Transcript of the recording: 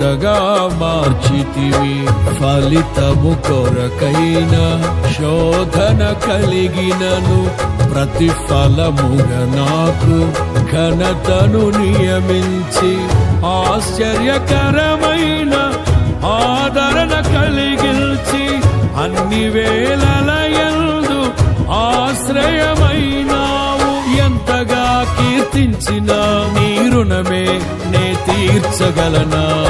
తోటగా మార్చితివి. ఫలితము కొరకైన శోధన కలిగినను. ప్రతిఫలముగా నాకు ఘనతను నియమించి ఆశ్చర్యకరమైన ఆదరణ కలిగించి అన్ని వేళలయందు ఆశ్రయమైనావు. ఎంతగా కీర్తించిన నీ రుణమే నే తీర్చగలనా?